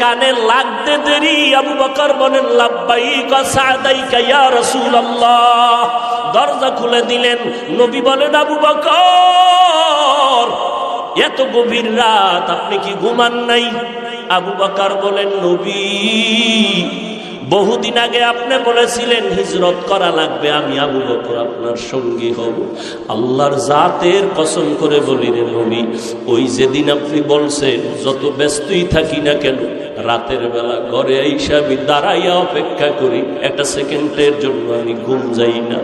কানে লাগতে দেরি, আবু বকর বলেন, লাব্বাইকা সাদাইকা ইয়া রাসূলুল্লাহ। দরজা খুলে দিলেন। নবী বলেন, আবু বকর, এত গভীর রাত আপনি কি ঘুমান নাই? আবু বকর বলেন, নবী, বহুদিন আগে আপনি বলেছিলেন, হিজরত করা লাগবে, আমি আবু বকর আপনার সঙ্গী হব। আল্লাহর জাতের কসম করে বলি রে নবী, ওই যেদিন আপনি বলছেন, যত ব্যস্তই থাকি না কেন রাতের বেলা ঘরে আইসা আমি দাঁড়াইয়া অপেক্ষা করি। একটা সেকেন্ডের জন্য আমি ঘুম যাই না।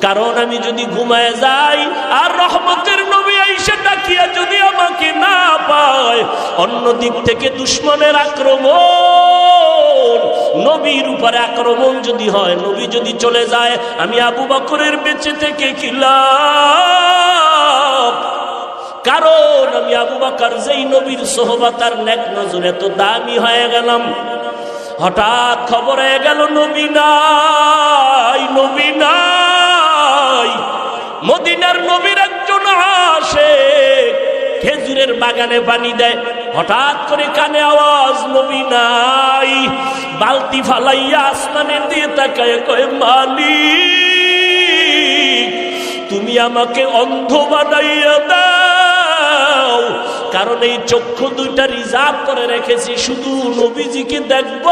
কারণ আমি যদি ঘুমায় যাই, আর রহমতের নবী আইসা ডাকিয়া যদি আমাকে না পায়, অন্য দিক থেকে দুশ্মনের আক্রমণ, নবীর উপরে আক্রমণ যদি হয়, নবী যদি চলে যায়, আমি আবু বকরের বেঁচে থেকে খিলাম। বাকার যেই নবীর সোহবাতার নেক নজর এত দামি হয়ে গেলাম। হঠাৎ খবর হয়ে গেল, নবী নাই নবী নাই। মদিনার নবীর একজন আসে, খেজুরের বাগানে পানি দেয়। হঠাৎ করে কানে আওয়াজ, নবী নাই। বালতি ফালাইয়া আসমানের দিয়ে তাকায়, কয়, মালিক, তুমি আমাকে অন্ধ বানাইয়া দাও। কারণ এই চক্ষু দুইটা রিজার্ভ করে রেখেছি, শুধু নবীজিকে দেখব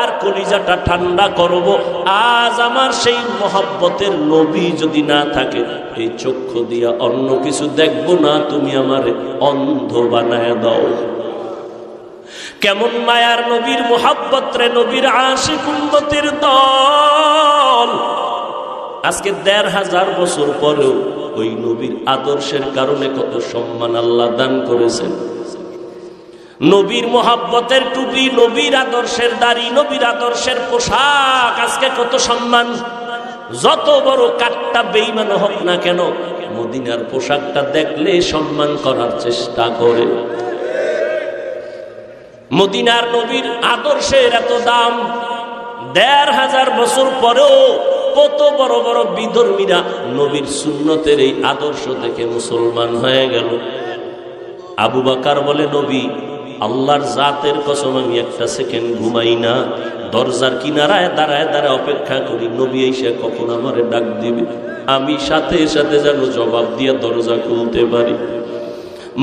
আর কলিজাটা ঠান্ডা করব। আজ আমার সেই মহাব্বতের নবী যদি না থাকে, এই চক্ষু দিয়া অন্য কিছু দেখব না, তুমি আমার অন্ধ বানায় দাও। কেমন মায়ার নবীর মোহাব্বত রে নবীর আশিক উন্নতির দল। আজকে দেড় হাজার বছর পরেও ওই নবীর আদর্শের কারণে কত সম্মান আল্লাহ দান করেছেন। নবীর মোহাব্বতের টুপি নবীর আদর্শের দাড়ি, নবীর আদর্শের পোশাক, আজকে কত সম্মান। যত বড় কাঠটা বেইমান হোক না কেন, মদিনার পোশাকটা দেখলে সম্মান করার চেষ্টা করে। মদিনার নবীর আদর্শের এত দাম দেড় হাজার বছর পরেও কত বড় বড় বিধর্মীরা নবীর সুন্নতের এই আদর্শ দেখে মুসলমান হয়ে গেল। আবু বাকার বলে, নবী, আল্লাহর জাতের কসম আমি একটা সেকেন্ড ঘুমাই না। দরজার কিনারায় দাঁড়ায় দাঁড়ায় অপেক্ষা করি। নবী এসে কখন আমারে ডাক দিবে? আমি সাথে সাথে যেন জবাব দিয়ে দরজা খুলতে পারি।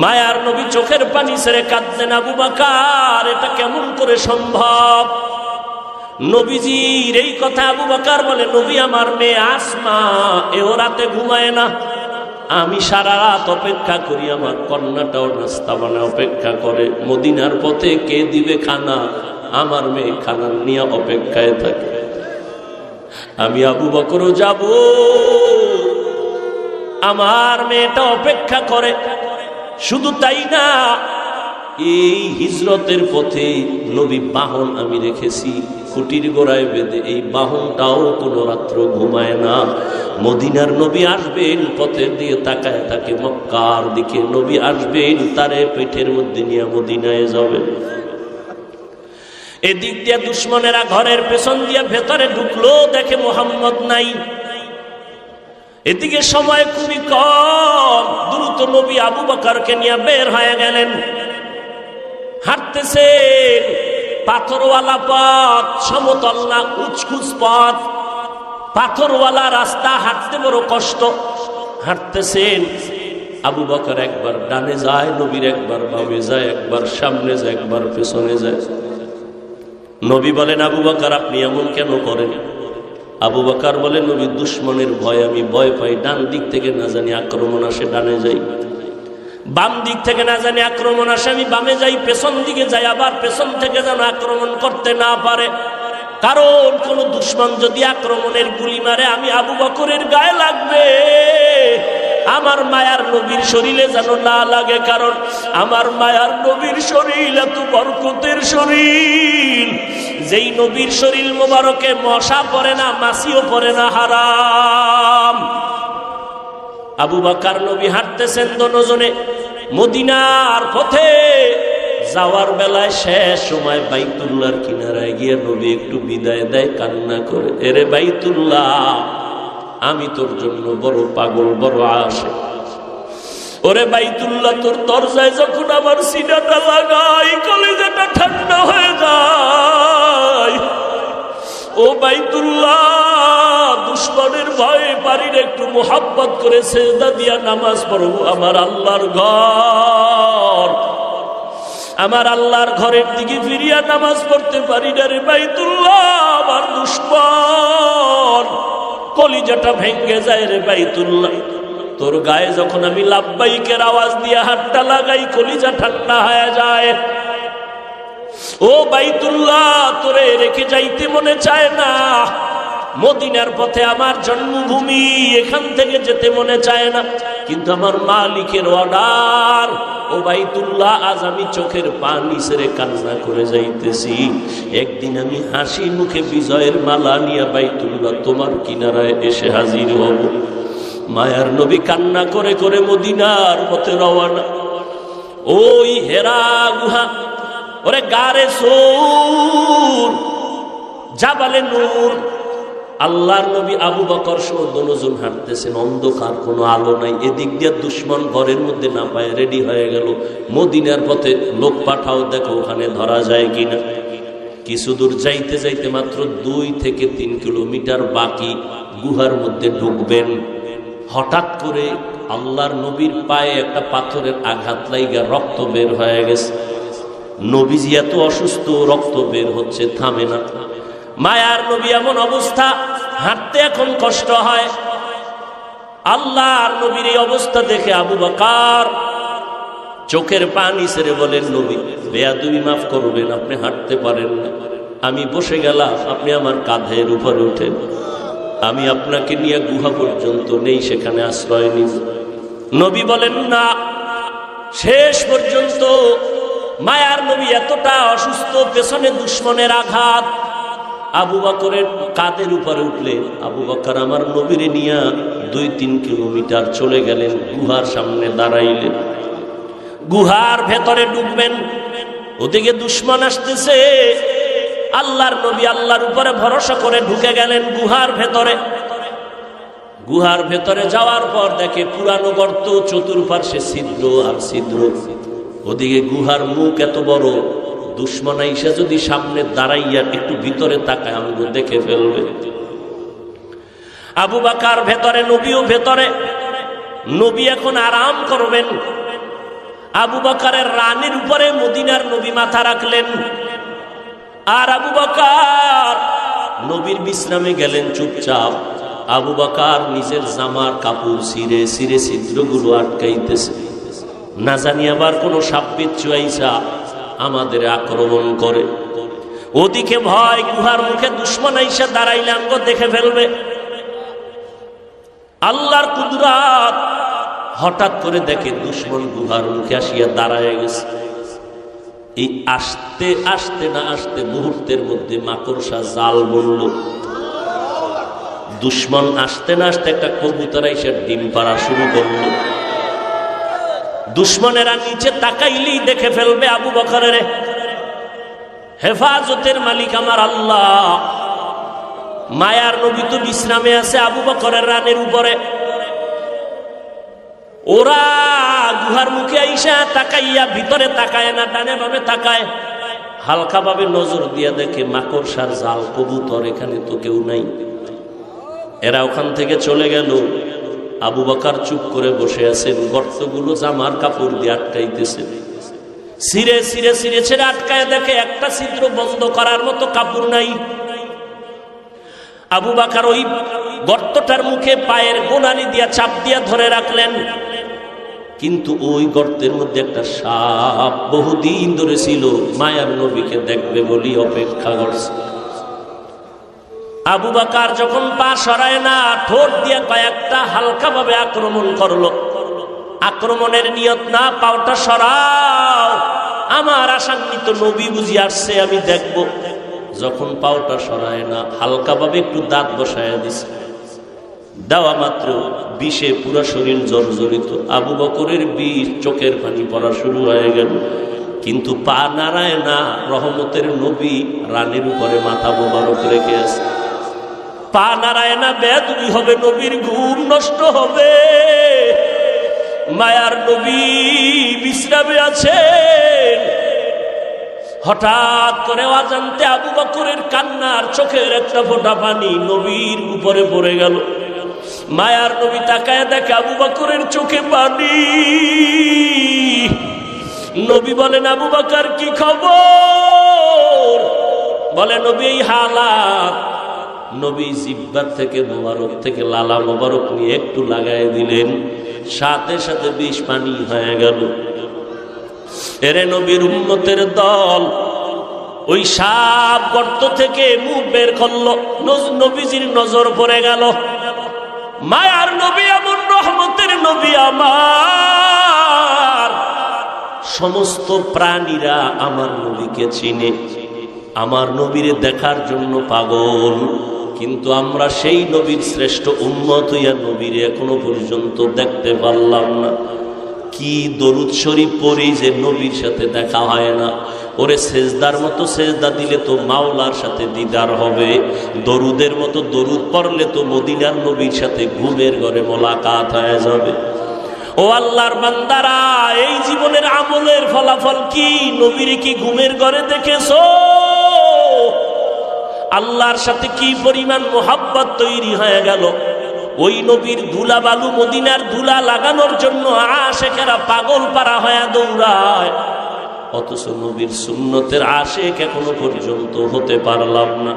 মায়ার নবী চোখের পানি ছেড়ে কাঁদতেন আবু বাকার, এটা কেমন করে সম্ভব? নবীজির এই কথা আবু বাকার বলে, নবী আমার মেয়ে আসমা এও রাতে ঘুমায় না। আমি সারা রাত অপেক্ষা করি, আমার কন্যাটাও নাস্তা বানা অপেক্ষা করে। মদিনার পথে কে দিবে খানা? আমার মেয়ে খানা নিয়ে অপেক্ষায় থাকে। আমি আবু বকরও যাব। আমার মেয়েটা অপেক্ষা করে। শুধু তাই না, এই হিজরতের পথে নবী বাহন আমি রেখেছি। খুঁটির গোড়ায় বেঁধে এই বাহনটাও কোনো রাত্র ঘুমায় না। মদিনার নবী আসবেন পথের দিয়ে তাকায় তাকে মক্কার দিকে। নবী আসবেন, তারে পেটের মধ্যে নিয়ে মদিনায় যাবেন এদিক দিয়ে দুশ্মনেরা ঘরের পেছন দিয়ে ভেতরে ঢুকলো, দেখে মোহাম্মদ নাই। এদিকে সময় খুবই কম, দ্রুত নবী আবু বাকারকে নিয়ে বের হয়ে গেলেন। হাঁটতেছেন পাথরওয়ালা পথ সমতল না উচকুচ পথ। পাথরওয়ালা রাস্তা, হাঁটতে বড় কষ্ট। হাঁটতেছেন। আবু বকর একবার ডানে যায়, নবীর একবার বামে যায়, একবার সামনে যায়, একবার পেছনে যায়। নবী বলেন, আবু বকর, আপনি এমন কেন করেন? আবু বকর বলেন, নবী, দুশ্মনের ভয়, আমি ভয় পাই। ডান দিক থেকে না জানি আক্রমণ আসে, ডানে যাই। বাম দিক থেকে না জানি আক্রমণ আসে, আমি বামে যাই, পেছন দিকে যাই, আবার পেছন থেকে যেন আক্রমণ করতে না পারে। কারণ কোন দুশ্মন যদি আক্রমণের গুলি মারে, আমি আবু বকরের গায়ে লাগবে। আমার মায়ার নবীর শরীরে যেন না লাগে, কারণ আমার মায়ার নবীর শরীর এত বরকতের শরীর। যেই নবীর শরীর মোবারকে মশা পড়ে না মাসিও পড়ে না, হারাম। আবু বাকার নবী হাঁটতেছেন দনজনে। মদিনার পথে যাওয়ার বেলায় শেষ সময় বাইতুল্লার কিনারায় গিয়ে নবী একটু বিদায় দেয়, কান্না করে, এরে বাইতুল্লাহ, আমি তোর জন্য বড় পাগল, বড় আসে ওরে বাইতুল্লাহ, তোর দরজায় যখন আমার সিনাটা লাগাই, কলেজাটা ঠান্ডা হয়ে যায়। ও বাইতুল্লাহ, দুশ্মনের ভয়ে বাড়ির একটু মোহাব্বত করে সেজদা দিয়া নামাজ পড়ব আমার আল্লাহর ঘর। আমার আল্লাহর ঘরের দিকে ফিরিয়া নামাজ পড়তে পারি না রে বাইতুল্লাহ, আমার দুশ্মন। কলিজাটা ভেঙ্গে যায় রে বাইতুল্লাহ। তোর গায়ে যখন আমি লাভবাইকের আওয়াজ দিয়ে হাতটা লাগাই, কলিজা ঠান্ডা হয়ে যায়। ও বাইতুল্লাহ, তোরে রেখে যাইতে মনে চায় না। মদিনার পথে আমার জন্মভূমি, এখান থেকে যেতে মনে চায় না। কিন্তু আমার মালিকের অর্ডার, ও বাইতুল্লাহ, আজ আমি চোখের পানি সেরে কান্না করে যাইতেছি। একদিন আমি হাসি মুখে বিজয়ের মালা নিয়ে বাইতুল্লাহ তোমার কিনারায় এসে হাজির হব। মায়ার নবী কান্না করে করে মদিনার পথে রওয়ানা ওই হেরা গুহা ওরে গারে সোর, জাবালে নূর। আল্লাহর নবী আবু বকর সহ দনজন হাঁটতেছেন, অন্ধকার, কোনো আলো নাই। এদিক দিয়ে দুশ্মন ঘরের মধ্যে না পায় রেডি হয়ে গেল। মদিনার পথে লোক পাঠাও, দেখো ওখানে ধরা যায় কিনা। কিছু দূর যাইতে যাইতে মাত্র দুই থেকে তিন কিলোমিটার বাকি গুহার মধ্যে ঢুকবেন। হঠাৎ করে আল্লাহর নবীর পায়ে একটা পাথরের আঘাত লাইগা, রক্ত বের হয়ে গেছে। নবীজি এত অসুস্থ, রক্ত বের হচ্ছে, থামে না। মায়ার নবী এমন অবস্থা, হাঁটতে এখন কষ্ট হয়। আল্লাহর নবীর এই অবস্থা দেখে আবু বাকার চোখের পানি ছেড়ে বলেন, নবী, বেয়াদুবি মাফ করবেন, আপনি হাঁটতে পারেন না। আমি বসে গেলাম, আপনি আমার কাঁধের উপরে উঠেন। আমি আপনাকে নিয়ে গুহা পর্যন্ত নেই, সেখানে আশ্রয় নিব নবী বলেন, না, শেষ পর্যন্ত মায়ার নবী এতটা অসুস্থ, পেছনে দুশ্মনের আঘাত। আবু বকরের কাদের উপরে উঠলে, আবু বকর, আমার নবীরে নিয়ে দুই তিন কিলোমিটার চলে গেলেন, গুহার সামনে দাঁড়াইলেন। গুহার ভেতরে ডুববেন ওদিকে দুশ্মন আসতেছে। আল্লাহর নবী আল্লাহর উপরে ভরসা করে ঢুকে গেলেন গুহার ভেতরে। গুহার ভেতরে যাওয়ার পর দেখে পুরানো গর্ত, চতুর্পার্শ্বে ছিদ্র আর ছিদ্র। ওদিকে গুহার মুখ এত বড়, দুশ্মন আইসা যদি সামনে দাঁড়াইয়া একটু ভিতরে তাকায় আমাকে দেখে ফেলবে। আবু বাকার ভেতরে, নবীও ভেতরে। নবী এখন আরাম করবেন। আবু বাকারের রানের উপরে মদিনার নবী মাথা রাখলেন। আর আবু বাকার নবীর বিশ্রামে গেলেন চুপচাপ। আবু বাকার নিজের জামার কাপড় সিরে সিরে ছিদ্রগুলো আটকাইতেছে। না জানি আবার কোনো সাব্বিত চুয়াইসা আমাদের আক্রমণ করে। ওদিকে ভয়, গুহার মুখে দুশ্মন আইসা দাঁড়াইলে আঙ্গ দেখে ফেলবে। আল্লাহর কুদরাত হঠাৎ করে দেখে দুশ্মন গুহার মুখে আসিয়া দাঁড়ায় গেছে। এই আসতে আসতে না আসতে মুহূর্তের মধ্যে মাকড়সা জাল বলল, দুশ্মন আসতে না আসতে একটা কবুতর এসে ডিম পাড়া শুরু করল। দুশ্মনেরা নিচে তাকাইলেই দেখে ফেলবে আবু বকরের হেফাজতের মালিক আমার আল্লাহ। মায়ার নবী তো বিশ্রামে আছে আবু বকরের রানের উপরে। ওরা গুহার মুখে আইসা তাকাইয়া ভিতরে তাকায় না, ডানে ভাবে তাকায়। হালকা ভাবে নজর দিয়া দেখে মাকড়সার জাল, কবুতর এখানে তো কেউ নাই। এরা ওখান থেকে চলে গেল। আবু বাকার চুপ করে বসে আছেন, গর্তগুলো জামার কাপড় দিয়ে আটকাইতেছে। সিরে সিরে সিরে ছেড়ে আটকায় দেখে একটা ছিদ্র বন্ধ করার মতো কাপড় নাই। আবু বাকার ওই গর্তটার মুখে পায়ের গোনালি দিয়া চাপ দিয়া ধরে রাখলেন। কিন্তু ওই গর্তের মধ্যে একটা সাপ বহুদিন ধরে ছিল, মায়ার নবীকে দেখবে বলি অপেক্ষা করছে। আবু বাকার যখন পা সরায় না, ঠোঁট দিয়ে কয়েকটা হালকা ভাবে আক্রমণ করল। আক্রমণের নিয়ত না, পাওটা সরাও। আমার আশান্বিত নবী বুঝি আসছে, আমি দেখব। যখন পাওটা সরায় না হালকা ভাবে একটু দাঁত বসায় দিছে। দেওয়া মাত্র বিষে পুরো শরীর জর্জরিত। আবু বকরের বিষ চোখের পানি পড়া শুরু হয়ে গেল। কিন্তু পা নারায় না, রহমতের নবী রানের উপরে মাথা মোবারক রেখে আছে। পা নারায় না বেদুই হবে, নবীর ঘুম নষ্ট হবে। মায়ার নবী বিশ্রামে আছে হঠাৎ করে অজান্তে আবু বকরের কান্নার চোখের একটা ফোঁটা পানি নবীর উপরে পড়ে গেল। মায়ার নবী তাকায় দেখে আবু বকরের চোখে পানি। নবী বলেন, আবু বকর, কি খবর? বলে, নবী হালাত নবী জিব্বার থেকে মোবারক থেকে লালা মোবারক নিয়ে একটু লাগাই দিলেন। সাথে সাথে বিষ পানি হয়ে গেল। এরে নবীর উন্নতের দল ওই সাপ গর্ত থেকে মুখ বের করল নবীজির নজর পড়ে গেল। মায়ার নবী এমন রহমতের নবী আমার। সমস্ত প্রাণীরা আমার নবীকে চিনে। আমার নবীরে দেখার জন্য পাগল। কিন্তু আমরা সেই নবীর শ্রেষ্ঠ উন্মত হইয়া নবীরে এখনও পর্যন্ত দেখতে পারলাম না। কি দরুদ শরীফ পড়ি যে নবীর সাথে দেখা হয় না। ওরে সেজদার মতো সেজদা দিলে তো মাওলার সাথে দিদার হবে। দরুদের মতো দরুদ পড়লে তো মদিনার নবীর সাথে ঘুমের ঘরে মোলাকাত হয়ে যাবে। ও আল্লাহর বান্দারা, এই জীবনের আমলের ফলাফল কি? নবীরে কি ঘুমের ঘরে দেখেছ? আল্লাহর সাথে কি পরিমাণ মোহাব্বত তৈরি হয়ে গেল? ওই নবীর ধুলা বালু মদিনার ধুলা লাগানোর জন্য আশেকেরা পাগল পারা হয়ে দৌড়ায়। অথচ নবীর সুন্নতের আশেক এখনও পর্যন্ত হতে পারলাম না।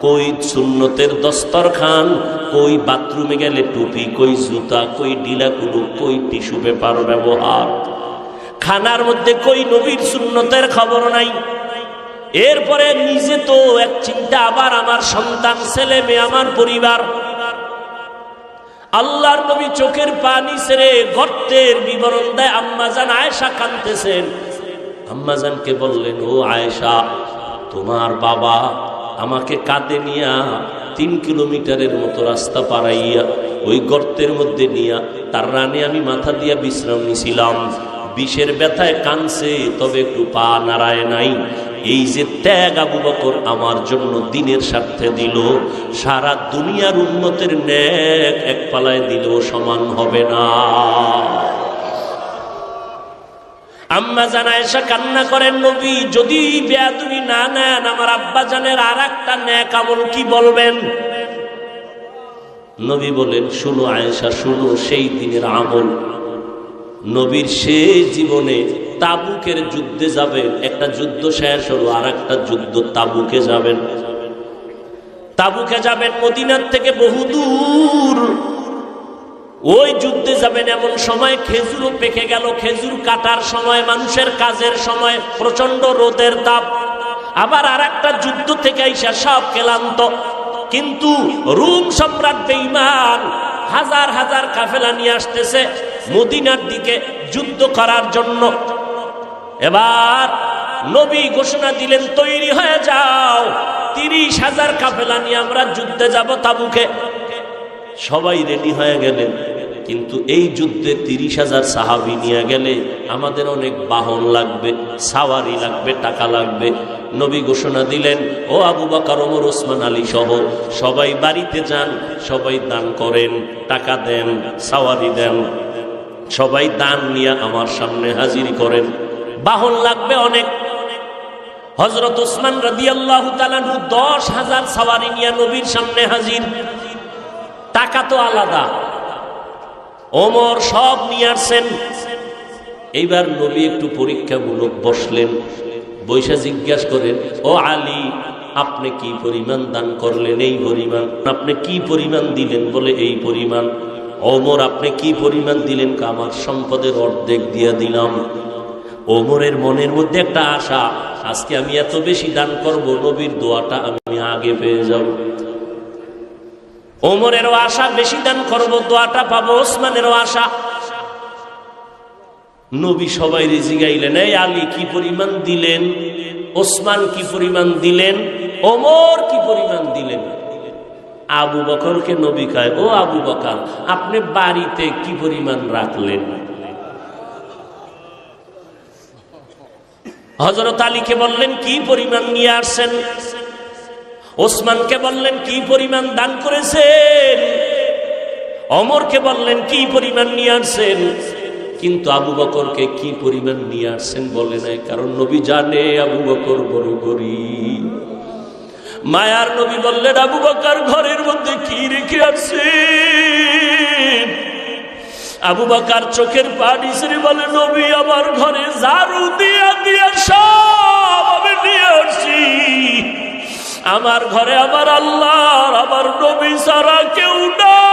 কই সুন্নতের দস্তরখান? কই বাথরুমে গেলে টুপি, কই জুতা, কই ডিলাকুলু, কই টিস্যু পেপার ব্যবহার? খানার মধ্যে কই নবীর সুন্নতের খবর নাই? এরপরে নিজে তো এক চিন্তা, আবার আমার সন্তান, ছেলে মেয়ে, আমার পরিবার। আল্লাহর নবী চোখের পানি ছেড়ে গর্তের বিবরণ দেয় আম্মাজান আয়েশা কানতেছেন আম্মাজানকে বললেন, ও আয়েশা, তোমার বাবা আমাকে কাঁদে নিয়া তিন কিলোমিটারের মতো রাস্তা পাড়াইয়া, ওই গর্তের মধ্যে নিয়া তার রানে আমি মাথা দিয়া বিশ্রাম নিছিলাম। বিষের ব্যথায় কানছে তবে একটু পা নাড়ায় নাই। এই যে ত্যাগ আবু বকর আমার জন্য দিনের স্বার্থে দিল, সারা দুনিয়ার উন্নতের ন্যাক এক পালায় দিলেও সমান হবে না। আম্মা জানা এসে কান্না করেন, নবী, যদি বেয়াদুবি না নেন, আমার আব্বা জানের আর একটা ন্যাক আমল কি বলবেন? নবী বলেন, শুনো আয়েশা, শুনো, সেই দিনের আমল নবীর শেষ জীবনে তাবুকের যুদ্ধে যাবেন একটা যুদ্ধ শেষ হলো আর একটা যুদ্ধ তাবুকে যাবেন তাবুকে যাবেন মদিনার থেকে বহু দূর। ওই যুদ্ধে যাবেন এমন সময় খেজুরও পেকে গেল, খেজুর কাটার সময়, মানুষের কাজের সময় প্রচণ্ড রোদের তাপ। আবার আর একটা যুদ্ধ থেকে আইসা সব ক্লান্ত। কিন্তু রুম সম্রাট বেঈমান হাজার হাজার কাফেলা নিয়ে আসতেছে মদিনার দিকে যুদ্ধ করার জন্য। এবার নবী ঘোষণা দিলেন, তৈরি হয়ে যাও। তিরিশ হাজার কাফেলা নিয়ে আমরা যুদ্ধে যাব তাবুকে। সবাই রেডি হয়ে গেলেন, কিন্তু এই যুদ্ধে তিরিশ হাজার সাহাবি নিয়ে গেলে আমাদের অনেক বাহন লাগবে, সাওয়ারি লাগবে, টাকা লাগবে। নবী ঘোষণা দিলেন, ও আবু বাকার, ওমর, ওসমান, আলী সহ সবাই বাড়িতে যান, সবাই দান করেন, টাকা দেন, সাওয়ারি দেন। সবাই দান নিয়ে আমার সামনে হাজির করেন। বাহন লাগবে অনেক। হজরত ওসমান রাদি আল্লাহ দশ হাজার সাওয়ারি নিয়ে নবীর সামনে হাজির। টাকা তো আলাদা। ওমর সব নিয়ে আসছেন। এইবার নবী একটু পরীক্ষামূলক বসলেন। বৈশা জিজ্ঞাসা করেন, ও আলী, আপনি কি পরিমাণ দান করলেন এই পরিমাণ? আপনি কি পরিমাণ দিলেন বলে এই পরিমাণ? ওমর, আপনি কি পরিমাণ দিলেন? আমার সম্পদের অর্ধেক দিয়ে দিলাম। ওমরের মনের মধ্যে একটা আশা, আজকে আমি এত বেশি দান করব, নবীর দোয়াটা আমি আগে পেয়ে যাব। ওমরেরও আশা, বেশি দান করব, দোয়াটা পাবো, ওসমানেরও আশা। নবী সবাই জিগাইলেন এই আলী কি পরিমাণ দিলেন? ওসমান কি পরিমাণ দিলেন? ওমর কি পরিমাণ দিলেন? আবু বকরকে নবী কয়, ও আবু বকর, আপনি বাড়িতে কি পরিমাণ রাখলেন? হজরত আলীকে বললেন, কি পরিমাণ নিয়ে আসছেন? ওসমানকে বললেন, কি পরিমাণ দান করেছেন? অমরকে বললেন, কি পরিমাণ নিয়ে আসছেন? কিন্তু আবু বকরকে, কি পরিমাণ নিয়ে আসছেন? বলে নাই, কারণ নবী জানে আবু বকর বড় গরিব। মায়ার নবী বললেন, আবু বকার ঘরের মধ্যে কি রেখে আসছে আবু বাকার চোখের পানি সেরে বলে, নবী, আমার ঘরে ঝাড়ু দিয়া দিয়া সব আমি নিয়ে আসছি। আমার ঘরে আমার আল্লাহ আমার নবী সারা কেউ নাই।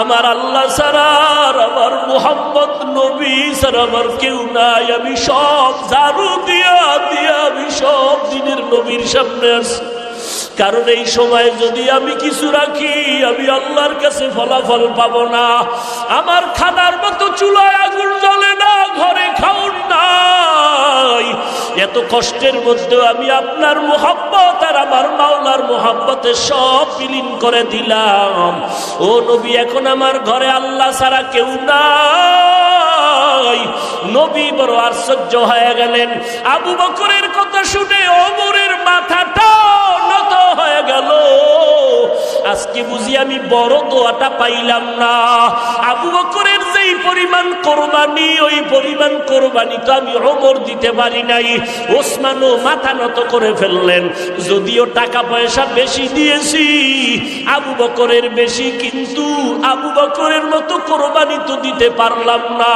আমার আল্লাহ সারার আমার মোহাম্মদ নবী সার আমার কেউ নাই। আমি সব ঝাড়ু দিয়া দিয়া আমি সব দিনের নবীর সামনে আসছি। কারণ এই সময় যদি আমি কিছু রাখি, আমি আল্লাহর কাছে ফলাফল পাবো না। আমার খানার মতো চুলায় আগুন জ্বলে না, ঘরে খাউন নাই। এত কষ্টের মধ্যেও আমি আপনার মোহাব্বত আর আমার মাওলার মোহাব্বতে সব বিলীন করে দিলাম। ও নবী, এখন আমার ঘরে আল্লাহ ছাড়া কেউ নাই। নবী বড় আশ্চর্য হয়ে গেলেন। আবু বকরের কথা শুনে অমরের মাথাটা পাইলাম না। আবু বকরের যেই পরিমাণ কোরবানি, ওই পরিমাণ কোরবানি তো আমি অমর দিতে পারি নাই। ওসমানও মাথা নত করে ফেললেন। যদিও টাকা পয়সা বেশি দিয়েছি, আবু বকরের বেশি, কিন্তু আবু বকরের মতো কোরবানি তো দিতে পারলাম না।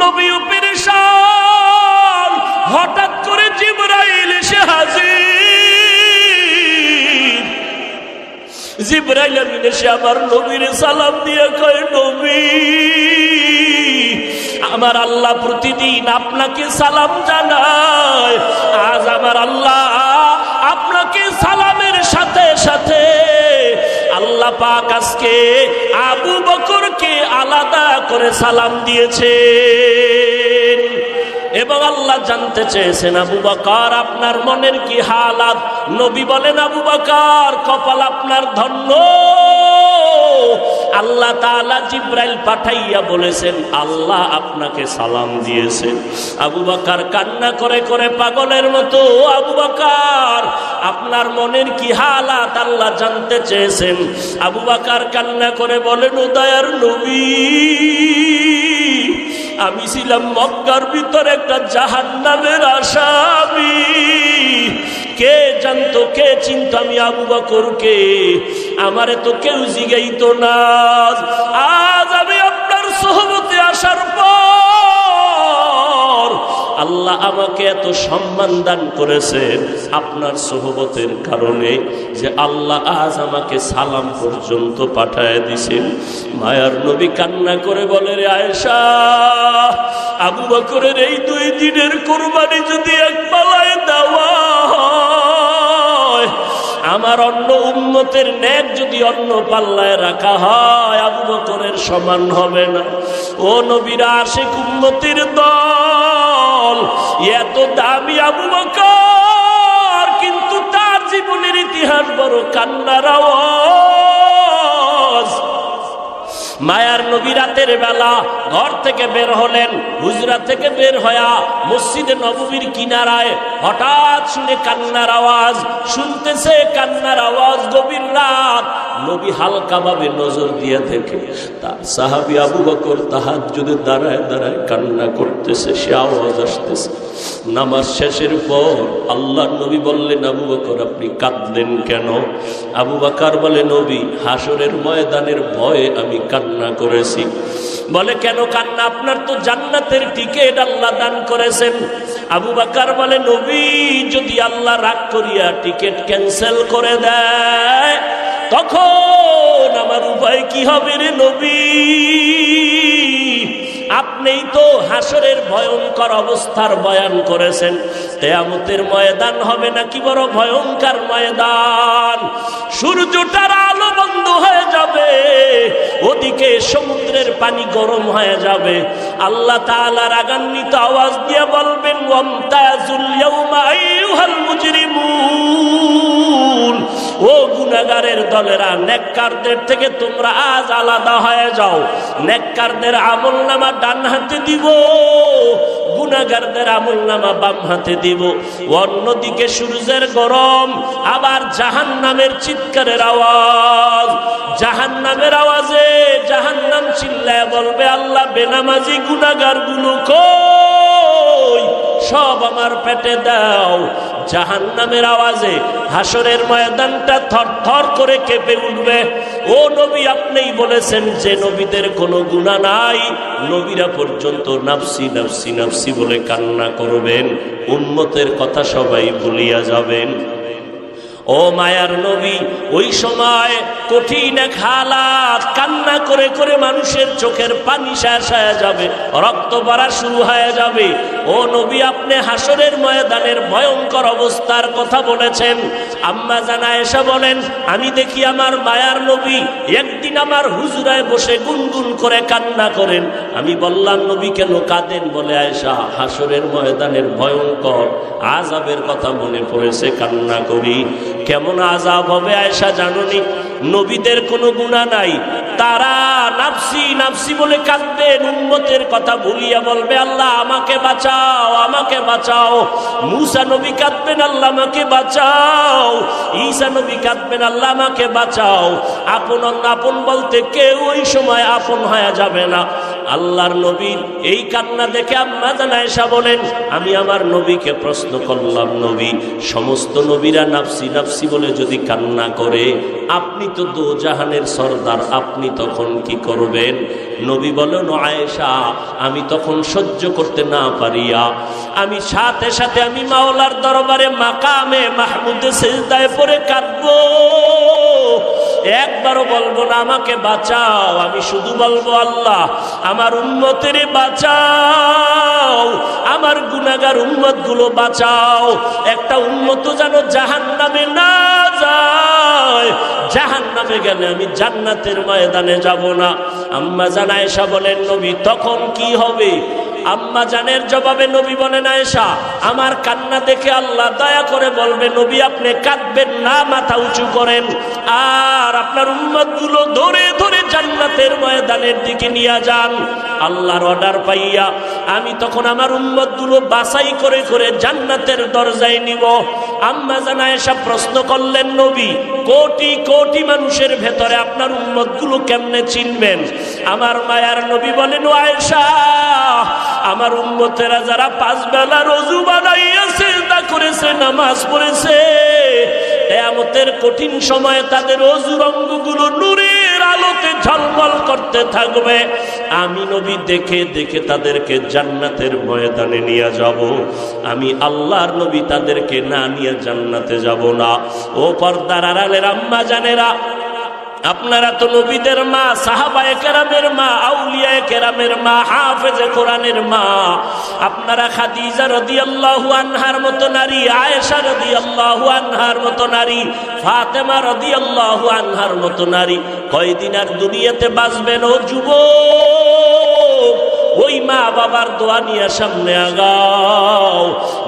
নবীও পেরেশান, হঠাৎ করে জিবরাইল এসে হাজির জিব্রাইল আমিন আমার নবীর সালাম দিয়ে কয়, নবী, আমার আল্লাহ প্রতিদিন আপনাকে সালাম জানায়। আজ আমার আল্লাহ আপনাকে সালামের সাথে সাথে আল্লাহ পাক আজকে আবু বকরকে আলাদা করে সালাম দিয়েছে। এবং আল্লাহ জানতে চেয়েছেন, আবু বাকার, আপনার মনের কি হালাত? নবী বলেন, আবু বাকার, কপাল আপনার ধন্য। আল্লাহ তাআলা জিব্রাইল পাঠাইয়া বলেছেন, আল্লাহ আপনাকে সালাম দিয়েছেন। আবু বাকার কান্না করে করে পাগলের মতো, আবু বাকার, আপনার মনের কি হালাত? আল্লাহ জানতে চেয়েছেন। আবু বাকার কান্না করে বলেন, উদয়ার নবী। আমি ছিলাম মক্কার ভিতরে একটা জাহান নামের আসামি। কে জানতো, কে চিন্ত আমি আবু বকরকে? আমারে তো কেউ জিগাইতো না। আজ আমি আপনার সহমতে আসার পর আল্লাহ আমাকে এত সম্মান দান করেছেন আপনার সহবতের কারণে যে আল্লাহ আজ আমাকে সালাম পর্যন্ত পাঠায় দিছেন। মায়ার নবী কান্না করে বলে, রে আয়েশা, আবু বকরের এই দুই দিনের কোরবানি যদি এক পালায় দেওয়া আমার অন্য উন্মতের ন্যাক যদি অন্য পাল্লায় রাখা হয়, আবু বকরের সমান হবে না। ও নবীরা, আশেক উন্মতির দল এত দামি আবু বকর কিন্তু তার জীবনের ইতিহাস বড় কান্নার আওয়াজ। মায়ার নবী রাতের বেলা ঘর থেকে বের হলেন, হুজরা থেকে বের হয়া মসজিদে নববীর কিনারায় হঠাৎ শুনে কান্নার আওয়াজ, শুনতেছে কান্নার আওয়াজ গভীর রাত। নবী হালকা ভাবে নজর দিয়ে দেখে, তার সাহাবি আবু বকর তাহার যদি দাঁড়ায় দাঁড়ায় কান্না করতেছে, সে আওয়াজ আসতেছে। নামাজ শেষের পর আল্লাহ নবী বললেন, আবু বকর, আপনি কাঁদলেন কেন? আবু বাকার বলে, নবী হাসরের ময়দানের ভয়ে আমি কান্না করেছি। বলে, কেন কান্না? আপনার তো জান্নাতের টিকিট আল্লাহ দান করেছেন। আবু বাকার বলে, নবী, যদি আল্লাহ রাগ করিয়া টিকিট ক্যান্সেল করে দেয়, তখন আমার উপায় কি হবে রে নবী? আপনিই তো হাসরের ভয়ঙ্কর অবস্থার বয়ান করেছেন। তেয়ামতের ময়দান হবে নাকি বড় ভয়ঙ্কর ময়দান? সূর্যটার আলো বন্ধ হয়ে যাবে, ওদিকে সমুদ্রের পানি গরম হয়ে যাবে। আল্লাহ তাআলা রাগান্বিত আওয়াজ দিয়ে বলবেন ওয়ামতাজুল ইয়াউমা আইয়ুহাল মুজরিমুন। ও গুনাগারের দলেরা, নেককারদের থেকে তোমরা আজ আলাদা হয়ে যাও। নেককারদের আমল নামা ডান হাতে দিব গুনাগারদের আমল নামা বাম হাতে দিব। অন্যদিকে সূর্যের গরম, আবার জাহান নামের চিৎকারের আওয়াজ। জাহান নামের আওয়াজে জাহান নাম চিল্লায় বলবে, আল্লাহ বেনামাজি গুনাগারগুলো কই? সব আমার পেটে দাও। জাহান নামের আওয়াজে হাসরের ময়দানটা থর থর করে কেঁপে উঠবে। ও নবী, আপনিই বলেছেন যে নবীদের কোনো গুণা নাই। নবীরা পর্যন্ত নাফসি নাফসি নাফসি বলে কান্না করবেন। উন্মতের কথা সবাই ভুলিয়া যাবেন। ও মায়ার নবী, ওই সময় কঠিন হালাত কান্না করে করে মানুষের চোখের পানি শেষায় যাবে, রক্ত বাড়া শুরু হয়ে যাবে। ও নবী, আপনি হাসরের ময়দানের ভয়ঙ্কর অবস্থার কথা বলেছেন। আম্মা জানা এসে বলেন, আমি দেখি আমার মায়ার নবী একদিন আমার হুজুরায় বসে গুনগুন করে কান্না করেন। আমি বললাম, নবী কেন কাঁদেন বলে আয়সা হাসরের ময়দানের ভয়ঙ্কর আজাবের কথা মনে পড়েছে, কান্না করি। কেমন আজাব হবে আয়সা জাননি? নবীদের কোনো গুণা নাই। তারা নাফসি নাফসি বলে কাঁদবেন উম্মতের কথা ভুলিয়া বলবে, আল্লাহ, আমাকে বাঁচাও আমাকে বাঁচাও। মুসা নবী কাঁদবেন, আল্লাহ, আমাকে বাঁচাও। ঈসা নবী কাঁদবেন, আল্লাহ, আমাকে বাঁচাও। আপন আপন বলতে কেউ ওই সময় আপন হয়ে যাবে না। আল্লাহর নবীর এই কান্না দেখে আম্মা জানায়সা বলেন, আমি আমার নবীকে প্রশ্ন করলাম, নবী, সমস্ত নবীরা নাফসি নাফসি বলে যদি কান্না করে, আপনি তো দু জাহানের সর্দার, আপনি তখন কি করবেন? নবী বলেন আয়েশা, আমি তখন সহ্য করতে না পারিয়া, আমি সাথে সাথে আমি মাওলার দরবারে মাকামে মাহমুদে সেজদায় পরে কাঁদবো। একবারও বলব না, আমাকে বাঁচাও, আমি শুধু বলব আল্লাহ, আমার উন্মতের বাঁচাও, আমার গুনাগার উন্মতগুলো বাঁচাও। একটা উন্মত যেন জাহান নামে না যায় জাহান নামে গেলে আমি জান্নাতের ময়দানে যাব না। আম্মা জানা এসা বলেন, নবী, তখন কি হবে? আম্মা জানের জবাবে নবী বলেন, আয়েশা, আমার কান্না দেখে আল্লাহ দয়া করে বলবে, নবী আপনি কাঁদবেন না, মাথা উঁচু করেন। আর আপনার উম্মতগুলো ধরে ধরে জান্নাতের ময়দানের দিকে নিয়ে যান। আল্লাহর অর্ডার পাইয়া আমি তখন আমার উম্মতগুলো বাছাই করে করে জান্নাতের দরজায় নিব। আম্মা জানা এসব প্রশ্ন করলেন, নবী কোটি কোটি মানুষের ভেতরে আপনার উন্মতগুলো কেমনে চিনবেন? আমার মায়ার নবী বলেন আয়েশা, আমার উন্মতেরা যারা পাঁচ বেলা রজু বানাইয়াছে তা করেছে, নামাজ পড়েছে, কেয়ামতের কঠিন সময়ে তাদের অজুর অঙ্গগুলো নূরের আলোতে ঝলমল করতে থাকবে। আমি নবী দেখে দেখে তাদেরকে জান্নাতের ময়দানে নিয়ে যাব। আমি আল্লাহর নবী তাদেরকে না নিয়ে জান্নাতে যাব না। ও পর্দার আড়ালের আম্মা জানেরা আপনারা তো নবীদের মা, সাহাবায় কেরামের মা, আউলিয়ায় কেরামের মা, হাফেজে কোরআনের মা। আপনারা খাদিজা রাদিয়াল্লাহু আনহার মতো নারী, আয়েশা রাদিয়াল্লাহু আনহার মতো নারী, ফাতেমা রাদিয়াল্লাহু আনহার মতো নারী। কয়দিন আর দুনিয়াতে বাঁচবেন ও যুবক? ওই মা বাবার দোয়া নিয়ে সামনে আগাও।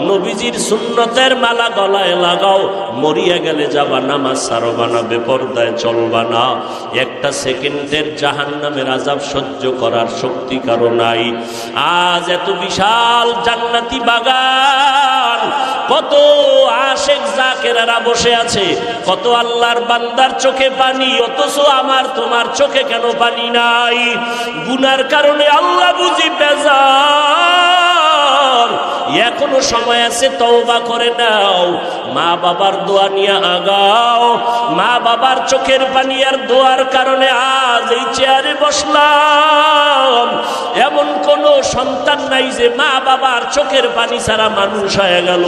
নবীজির সুন্নতের মালা গলায় লাগাও। মরিয়া গেলে যাবা না মা সারবা না, বেপর্দায় চলবা না। একটা সেকেন্ডের জাহান নামের আজাব সহ্য করার শক্তি কারও নাই। আজ এত বিশাল জান্নাতি বাগান কত আশেক জাকেরারা বসে আছে, কত আল্লাহর বান্দার চোখে পানি, অথচ আমার তোমার চোখে কেন পানি নাই? গুনার কারণে আল্লাহ বুঝি বেজার। এখনও সময় আছে, তওবা করে নাও। মা বাবার দোয়া নিয়ে আগাও। মা বাবার চোখের পানি আর দোয়ার কারণে আজ এই চেয়ারে বসলাম। এমন কোন সন্তান নাই যে মা বাবার চোখের পানি ছাড়া মানুষ হয়ে গেল।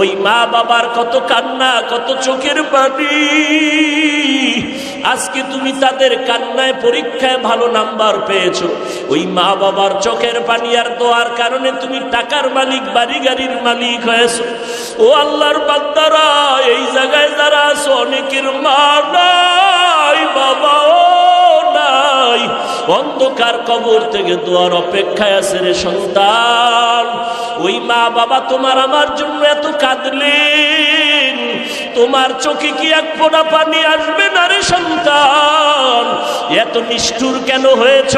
ওই মা বাবার কত কান্না, কত চোখের পানি। আজকে তুমি তাদের কান্নায় পরীক্ষায় ভালো নাম্বার পেয়েছ। ওই মা বাবার চোখের পানি আর দোয়ার কারণে তুমি টাকার মালিক, বাড়ি গাড়ির মালিক হয়েছো। ও আল্লাহর বান্দারা, এই জায়গায় যারা আছো, অনেকের মা নাই, বাবাও নাই। অন্ধকার কবর থেকে দোয়ার অপেক্ষায় আছে রে সন্তান। ওই মা বাবা তোমার আমার জন্য এত কাঁদলেন তোমার চোখে কি এক ফোঁটা পানি আসবে না রে সন্তান? এত নিষ্ঠুর কেন হয়েছ?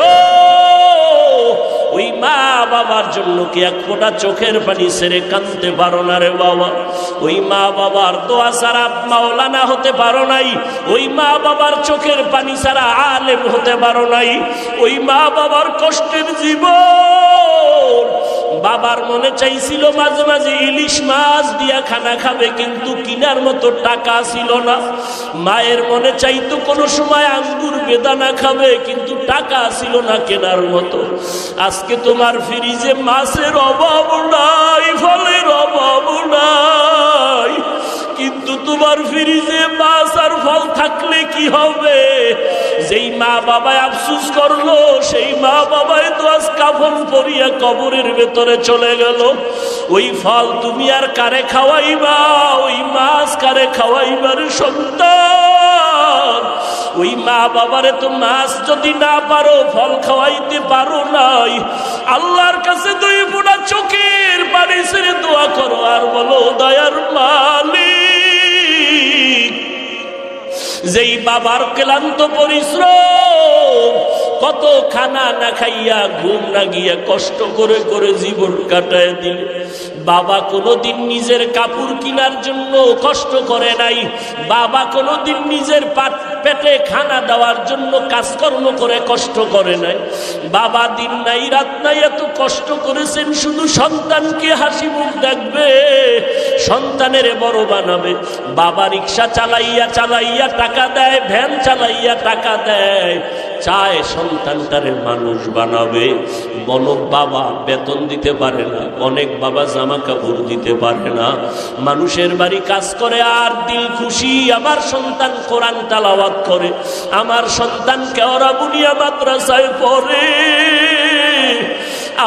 ওই মা বাবার জন্য কি এক ফোঁটা চোখের পানি সেরে কাঁদতে পারো না রে বাবা? ওই মা বাবার দোয়া সারা মাওলানা হতে পারো নাই। ওই মা বাবার চোখের পানি সারা আলেম হতে পারো নাই। ওই মা বাবার কষ্টের জীবন বাবার মনে চাইছিল মাঝে মাঝে ইলিশ মাছ দিয়া খানা খাবে, কিন্তু কিনার মতো টাকা ছিল না। মায়ের মনে চাইতো কোনো সময় আঙ্গুর বেদানা খাবে, কিন্তু টাকা ছিল না কেনার মতো। আজকে তোমার ফ্রিজে মাছের অভাব নাই, ফলের অভাব নাই। কিন্তু তোমার ফ্রিজে মাছ আর ফল থাকলে কি হবে? যেই মা বাবায় আফসুস করল, সেই মা বাবায় তো আজ কাফন পরিয়া কবরের ভেতরে চলে গেল। ওই ফল তুমি আর কারে খাওয়াইবা? ওই মাছ কারে খাওয়াইবার সন্তান? ওই মা বাবারে তো মাছ যদি না পারো, ফল খাওয়াইতে পারো নাই। আল্লাহর কাছে দুই ফোঁটা চোখের পানি ছেড়ে দোয়া করো আর বলো, দয়ার মালিক। যেই বাবার ক্লান্ত পরিশ্রম কত খানা না খাইয়া ঘুম না গিয়া কষ্ট করে করে জীবন কাটায় দিলে। বাবা কোনোদিন নিজের কাপড় কেনার জন্য কষ্ট করে নাই। বাবা কোনোদিন নিজের পাট খানা দেওয়ার জন্য কাজকর্ম করে কষ্ট করে নাই। বাবা দিন নাই, রাত নাই, এত কষ্ট করেছেন, শুধু সন্তানকে হাসি মুখ দেখবে, সন্তানের বড় বানাবে। বাবা রিক্সা চালাইয়া চালাইয়া টাকা দেয়, ভ্যান চালাইয়া টাকা দেয়। চায় সন্তানটারে মানুষ বানাবে। বনক বাবা বেতন দিতে পারে না, অনেক বাবা জামা কাপড় দিতে পারে না। মানুষের বাড়ি কাজ করে আর দিল খুশি, আমার সন্তান কোরআন তালাওয়াত করে। আমার সন্তান কেওরা বুনিয়া মাদ্রাসায় পড়ে।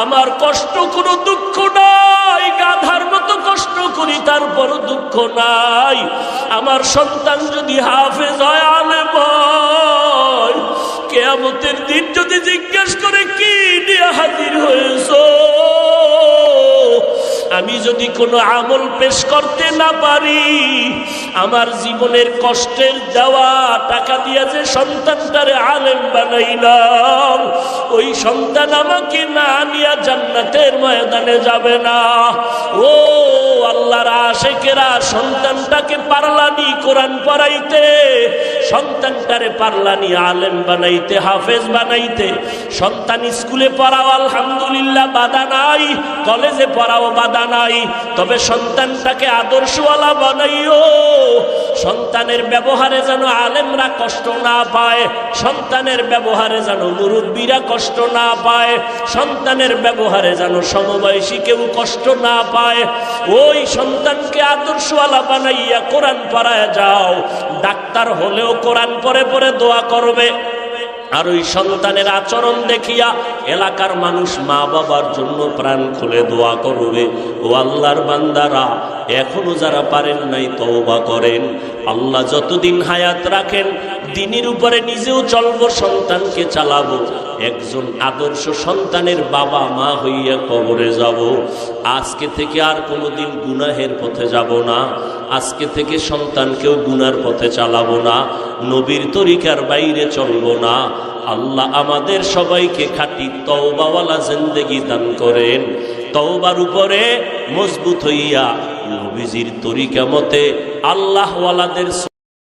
আমার কষ্ট, কোনো দুঃখ নাই, গাধার মতো কষ্ট করি তারপর দুঃখ নাই। আমার সন্তান যদি হাফেজ হয়, আলেম কেয়ামতের দিন যদি জিজ্ঞেস করে কি নিয়ে হাজির হয়েছ? আমি যদি কোনো আমল পেশ করতে না পারি, আমার জীবনের কষ্টের যাওয়া টাকা দিয়া যে সন্তানটারে আলেম বানাইলাম, ওই সন্তান আমাকে না নিয়া জান্নাতের ময়দানে যাবে না। ও আল্লাহর আশেকেরা সন্তানটাকে পারলানি কোরআন পড়াইতে, সন্তানটারে পারলানি আলেম বানাইতে, হাফেজ বানাইতে। সন্তান স্কুলে পড়াও আলহামদুলিল্লাহ বাধা নাই, কলেজে পড়াও বাধা নাই, তবে সন্তানটাকে আদর্শওয়ালা বানাইও। সন্তানের ব্যবহারে যেন আলেমরা কষ্ট না পায়, সন্তানের ব্যবহারে যেন মুরব্বীরা কষ্ট না পায়, সন্তানের ব্যবহারে যেন সমবয়সী কেউ কষ্ট না পায়। ওই সন্তানকে আদর্শ আদর্শওয়ালা বানাইয়া কোরআন পড়ায় যাও। ডাক্তার হলেও কোরআন পরে পরে দোয়া করবে। আর ওই সন্তানের আচরণ দেখিয়া এলাকার মানুষ মা বাবার জন্য প্রাণ খুলে দোয়া করবে। ও আল্লাহর বান্দারা এখনও যারা পারেন নাই, তওবা করেন। আল্লাহ যতদিন হায়াত রাখেন, দিনের উপরে নিজেও চলবো, সন্তানকে চালাবো। একজন আদর্শ সন্তানের বাবা মা হইয়া কবরে যাব। আজকে থেকে আর কোনোদিন গুনাহের পথে যাব না। আজকে থেকে সন্তানকেও গুনার পথে চালাবো না। নবীর তরিকার বাইরে চলবো না। আল্লাহ আমাদের সবাইকে খাটি তওবাওয়ালা জিন্দেগি দান করেন। তওবার উপরে মজবুত হইয়া নবীজির তরিকা মতে আল্লাহওয়ালাদের